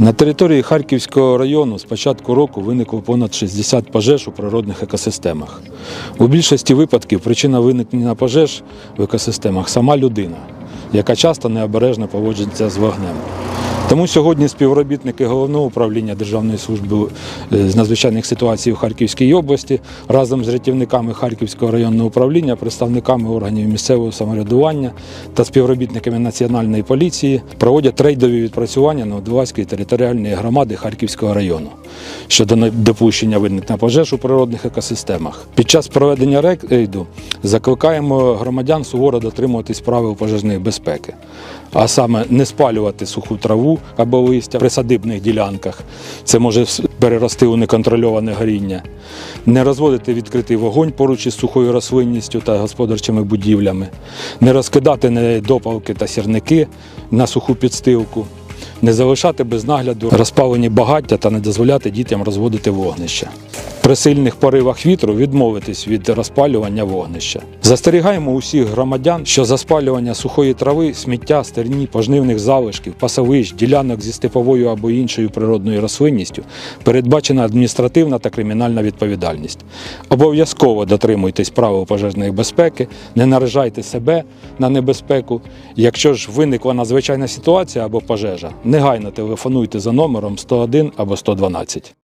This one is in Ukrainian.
На території Харківського району з початку року виникло понад 60 пожеж у природних екосистемах. У більшості випадків причина виникнення пожеж в екосистемах сама людина, яка часто необережно поводжується з вогнем. Тому сьогодні співробітники головного управління Державної служби е, з надзвичайних ситуацій у Харківській області разом з рятівниками Харківського районного управління, представниками органів місцевого самоврядування та співробітниками Національної поліції проводять рейдові відпрацювання Новодолазької територіальної громади Харківського району щодо недопущення виникнення пожеж у природних екосистемах. Під час проведення рейду закликаємо громадян суворо дотримуватись правил пожежної безпеки, а саме не спалювати суху траву або листя при садибних ділянках. Це може перерости у неконтрольоване горіння, не розводити відкритий вогонь поруч із сухою рослинністю та господарчими будівлями, не розкидати недопалки та сірники на суху підстилку. Не залишати без нагляду розпалені багаття та не дозволяти дітям розводити вогнище. При сильних поривах вітру відмовитись від розпалювання вогнища. Застерігаємо усіх громадян, що за спалювання сухої трави, сміття, стерні, пожнивних залишків, пасовищ, ділянок зі степовою або іншою природною рослинністю передбачена адміністративна та кримінальна відповідальність. Обов'язково дотримуйтесь правил пожежної безпеки, не наражайте себе на небезпеку. Якщо ж виникла надзвичайна ситуація або пожежа, негайно телефонуйте за номером 101 або 112.